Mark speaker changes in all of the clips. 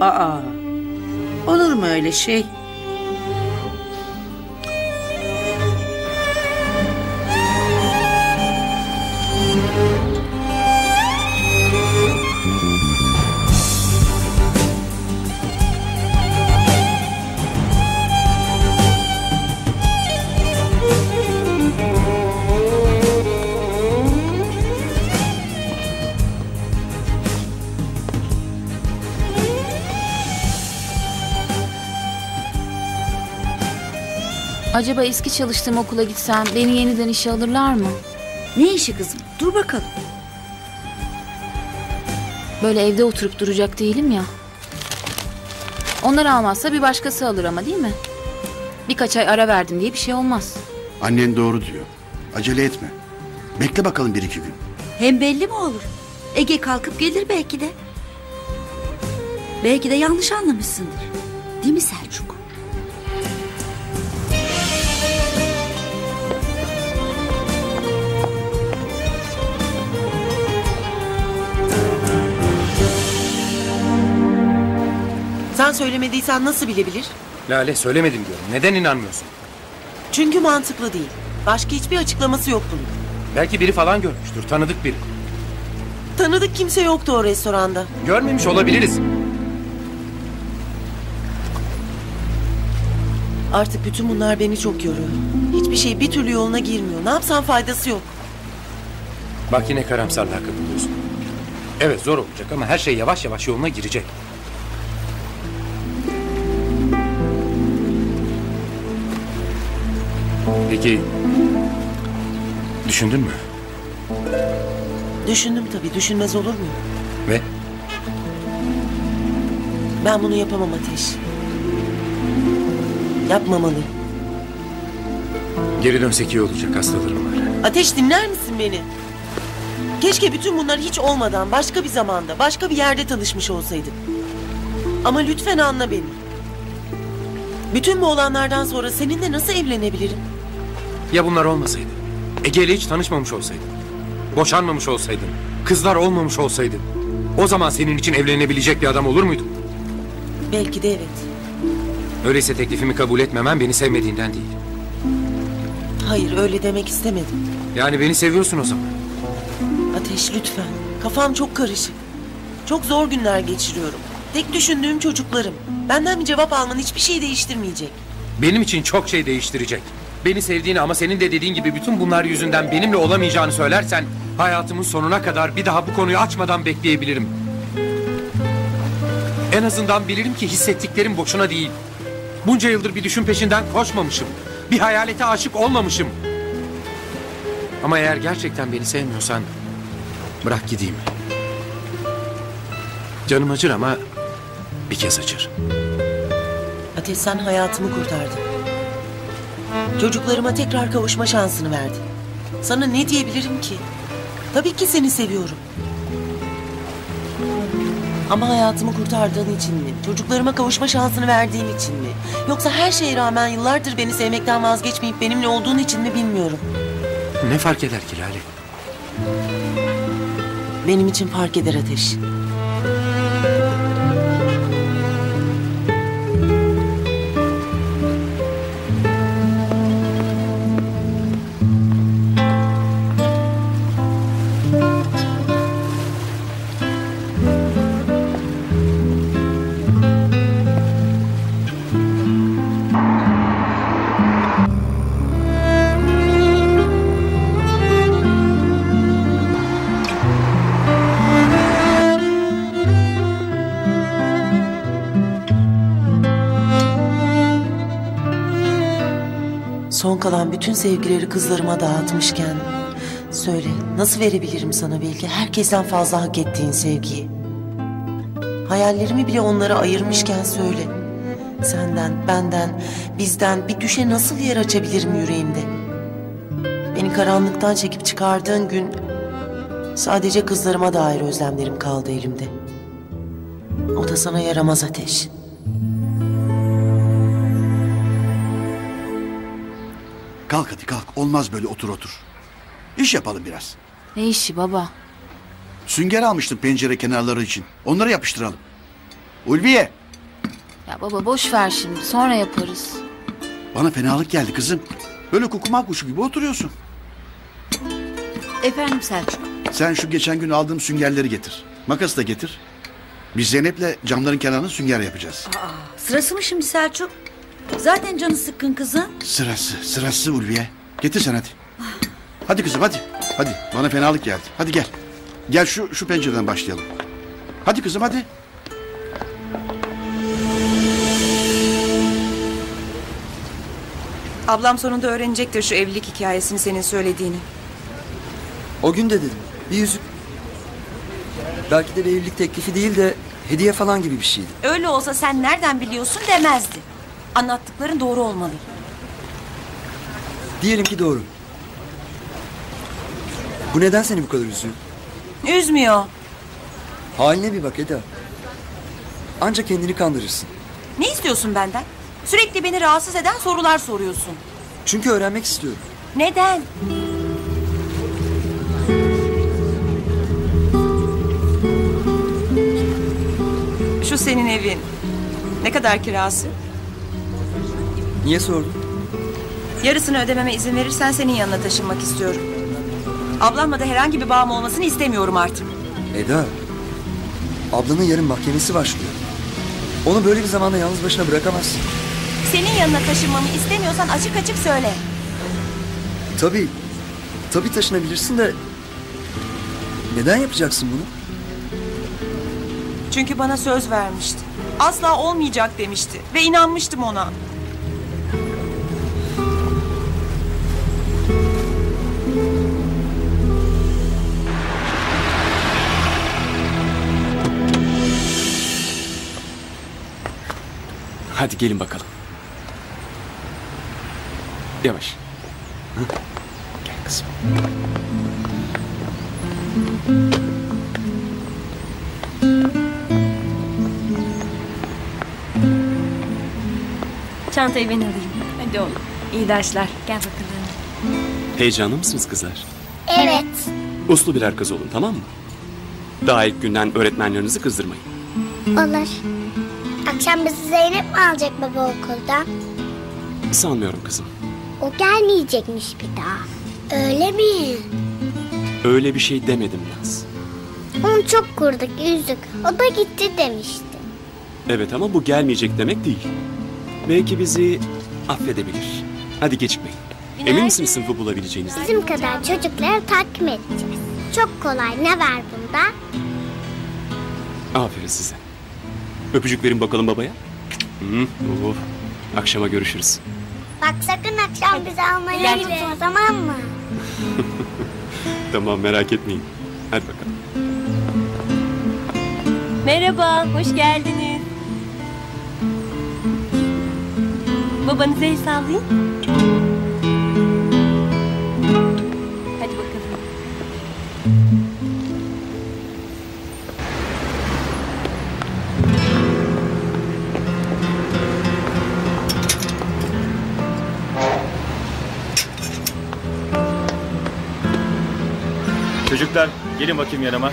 Speaker 1: Aa, olur mu öyle şey?
Speaker 2: Acaba eski çalıştığım okula gitsem beni yeniden işe alırlar mı?
Speaker 3: Ne işi kızım? Dur bakalım.
Speaker 2: Böyle evde oturup duracak değilim ya. Onlar almazsa bir başkası alır ama değil mi? Birkaç ay ara verdim diye bir şey olmaz.
Speaker 4: Annen doğru diyor. Acele etme. Bekle bakalım bir iki gün.
Speaker 3: Hem belli mi olur? Ege kalkıp gelir belki de. Belki de yanlış anlamışsındır. Değil mi Selçuk?
Speaker 5: Sen söylemediysen nasıl bilebilir?
Speaker 6: Lale söylemedim diyorum. Neden inanmıyorsun?
Speaker 5: Çünkü mantıklı değil. Başka hiçbir açıklaması yok bunun.
Speaker 6: Belki biri falan görmüştür. Tanıdık biri.
Speaker 5: Tanıdık kimse yoktu o restoranda.
Speaker 6: Görmemiş olabiliriz.
Speaker 5: Artık bütün bunlar beni çok yoruyor. Hiçbir şey bir türlü yoluna girmiyor. Ne yapsam faydası yok.
Speaker 6: Bak yine karamsarlığa kapılıyorsun. Evet zor olacak ama her şey yavaş yavaş yoluna girecek. Peki düşündün mü?
Speaker 5: Düşündüm tabii. Düşünmez olur muyum?
Speaker 6: Ve
Speaker 5: Ben bunu yapamam Ateş. Yapmamalıyım.
Speaker 6: geri dönsek iyi olacak hastalarım var.
Speaker 5: Ateş dinler misin beni? Keşke bütün bunlar hiç olmadan başka bir zamanda, başka bir yerde tanışmış olsaydık. Ama lütfen anla beni. Bütün bu olanlardan sonra seninle nasıl evlenebilirim?
Speaker 6: Ya bunlar olmasaydı? Ege ile hiç tanışmamış olsaydın. Boşanmamış olsaydın. Kızlar olmamış olsaydın. O zaman senin için evlenebilecek bir adam olur muydum?
Speaker 5: Belki de evet.
Speaker 6: Öyleyse teklifimi kabul etmemen beni sevmediğinden değil.
Speaker 5: Hayır öyle demek istemedim.
Speaker 6: Yani beni seviyorsun o zaman.
Speaker 5: Ateş lütfen. Kafam çok karışık. Çok zor günler geçiriyorum. Tek düşündüğüm çocuklarım. Benden bir cevap alman hiçbir şey değiştirmeyecek.
Speaker 6: Benim için çok şey değiştirecek. Beni sevdiğini ama senin de dediğin gibi bütün bunlar yüzünden benimle olamayacağını söylersen... ...hayatımın sonuna kadar bir daha bu konuyu açmadan bekleyebilirim. En azından bilirim ki hissettiklerim boşuna değil. Bunca yıldır bir düşün peşinden koşmamışım. Bir hayalete aşık olmamışım. Ama eğer gerçekten beni sevmiyorsan... ...bırak gideyim. Canım acır ama... ...bir kez acır.
Speaker 5: Ateş sen hayatımı kurtardın. Çocuklarıma tekrar kavuşma şansını verdin. Sana ne diyebilirim ki? Tabii ki seni seviyorum. Ama hayatımı kurtardığın için mi? Çocuklarıma kavuşma şansını verdiğin için mi? Yoksa her şeye rağmen yıllardır beni sevmekten vazgeçmeyip benimle olduğun için mi bilmiyorum.
Speaker 6: Ne fark eder ki Lale?
Speaker 5: Benim için fark eder Ateş. Kalan bütün sevgileri kızlarıma dağıtmışken... Söyle nasıl verebilirim sana belki herkesten fazla hak ettiğin sevgiyi? Hayallerimi bile onlara ayırmışken söyle. Senden, benden, bizden bir düşe nasıl yer açabilirim yüreğimde? Beni karanlıktan çekip çıkardığın gün... Sadece kızlarıma dair özlemlerim kaldı elimde. O da sana yaramaz ateş.
Speaker 4: Kalk hadi kalk. Olmaz böyle otur otur. İş yapalım biraz.
Speaker 2: Ne işi baba?
Speaker 4: Sünger almıştım pencere kenarları için. Onları yapıştıralım. Ulviye.
Speaker 2: Ya baba boş ver şimdi sonra yaparız.
Speaker 4: Bana fenalık geldi kızım. Böyle kukuma kuşu gibi oturuyorsun.
Speaker 3: Efendim Selçuk.
Speaker 4: Sen şu geçen gün aldığım süngerleri getir. Makas da getir. Biz Zeynep'le camların kenarına sünger yapacağız.
Speaker 3: Sırası mı şimdi Selçuk? Zaten canı sıkkın kızın.
Speaker 4: Sırası, sırası Ulviye. Getir sen hadi. Hadi kızım hadi. Hadi bana fenalık geldi. Hadi gel. Gel şu şu pencereden başlayalım. Hadi kızım hadi.
Speaker 7: Ablam sonunda öğrenecektir şu evlilik hikayesini senin söylediğini.
Speaker 8: O gün de dedim. Bir yüzük. Belki de bir evlilik teklifi değil de hediye falan gibi bir şeydi.
Speaker 7: Öyle olsa sen nereden biliyorsun demezdi. Anlattıkların doğru olmalı.
Speaker 8: Diyelim ki doğru. Bu neden seni bu kadar üzüyor?
Speaker 7: Üzmüyor.
Speaker 8: Haline bir bak Eda. Ancak kendini kandırırsın.
Speaker 7: Ne istiyorsun benden? Sürekli beni rahatsız eden sorular soruyorsun.
Speaker 8: Çünkü öğrenmek istiyorum.
Speaker 7: Neden? Şu senin evin. Ne kadar kirası?
Speaker 8: Niye sordun?
Speaker 7: Yarısını ödememe izin verirsen senin yanına taşınmak istiyorum. Ablamla da herhangi bir bağım olmasını istemiyorum artık.
Speaker 8: Eda. Ablanın yarın mahkemesi başlıyor. Onu böyle bir zamanda yalnız başına bırakamazsın.
Speaker 7: Senin yanına taşınmamı istemiyorsan açık açık söyle.
Speaker 8: Tabii. Tabii taşınabilirsin de... Neden yapacaksın bunu?
Speaker 7: Çünkü bana söz vermişti. Asla olmayacak demişti ve inanmıştım ona.
Speaker 9: Hadi gelin bakalım. Yavaş. Hı? Gel kızım.
Speaker 10: Çantayı ben alayım. Hadi oğlum. İyi dersler. Gel bakalım.
Speaker 9: Heyecanlı mısınız kızlar?
Speaker 11: Evet.
Speaker 9: Uslu birer kız olun tamam mı? Daha ilk günden öğretmenlerinizi kızdırmayın.
Speaker 11: Olur. Akşam bizi Zeynep mi alacak baba okuldan?
Speaker 9: Sanmıyorum kızım.
Speaker 11: O gelmeyecekmiş bir daha. Öyle mi?
Speaker 9: Öyle bir şey demedim Naz.
Speaker 11: Onu çok kurduk yüzük. O da gitti demişti.
Speaker 9: Evet ama bu gelmeyecek demek değil. Belki bizi affedebilir. Hadi gecikmeyin. Emin misiniz sınıfı bulabileceğinizden?
Speaker 11: Bizim kadar çocukları takip edeceğiz. Çok kolay. Ne var bunda?
Speaker 9: Aferin size. Öpücük verin bakalım babaya. Hı, oh. Akşama görüşürüz.
Speaker 11: Bak sakın akşam bizi almaya gitme tamam mı?
Speaker 9: Tamam merak etmeyin. Hadi bakalım.
Speaker 10: Merhaba, hoş geldiniz. Babanıza el sallayın.
Speaker 12: Çocuklar gelin bakayım yanıma.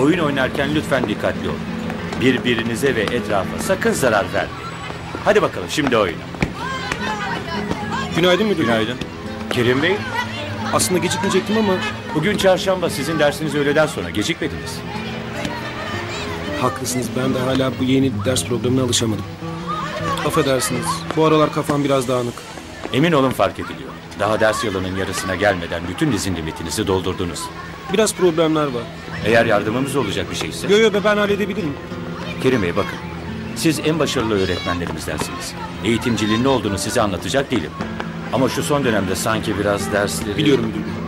Speaker 12: Oyun oynarken lütfen dikkatli olun. Birbirinize ve etrafa sakın zarar vermeyin. Hadi bakalım şimdi oyuna.
Speaker 6: Günaydın müdür.
Speaker 12: Günaydın. Kerim Bey,
Speaker 6: Aslında gecikmeyecektim ama
Speaker 12: bugün çarşamba sizin dersiniz öğleden sonra gecikmediniz.
Speaker 6: haklısınız. Ben de hala bu yeni ders programına alışamadım. Affedersiniz. Bu aralar kafam biraz dağınık.
Speaker 12: Emin olun fark ediliyor. Daha ders yılının yarısına gelmeden bütün izin limitinizi doldurdunuz.
Speaker 6: Biraz problemler var.
Speaker 12: Eğer yardımımız olacak bir şeyse...
Speaker 6: Yo yo be ben halledebilirim.
Speaker 12: Kerim Bey bakın. Siz en başarılı öğretmenlerimizdensiniz. Eğitimciliğin ne olduğunu size anlatacak değilim. Ama şu son dönemde sanki biraz dersleri...
Speaker 6: Biliyorum müdür bey.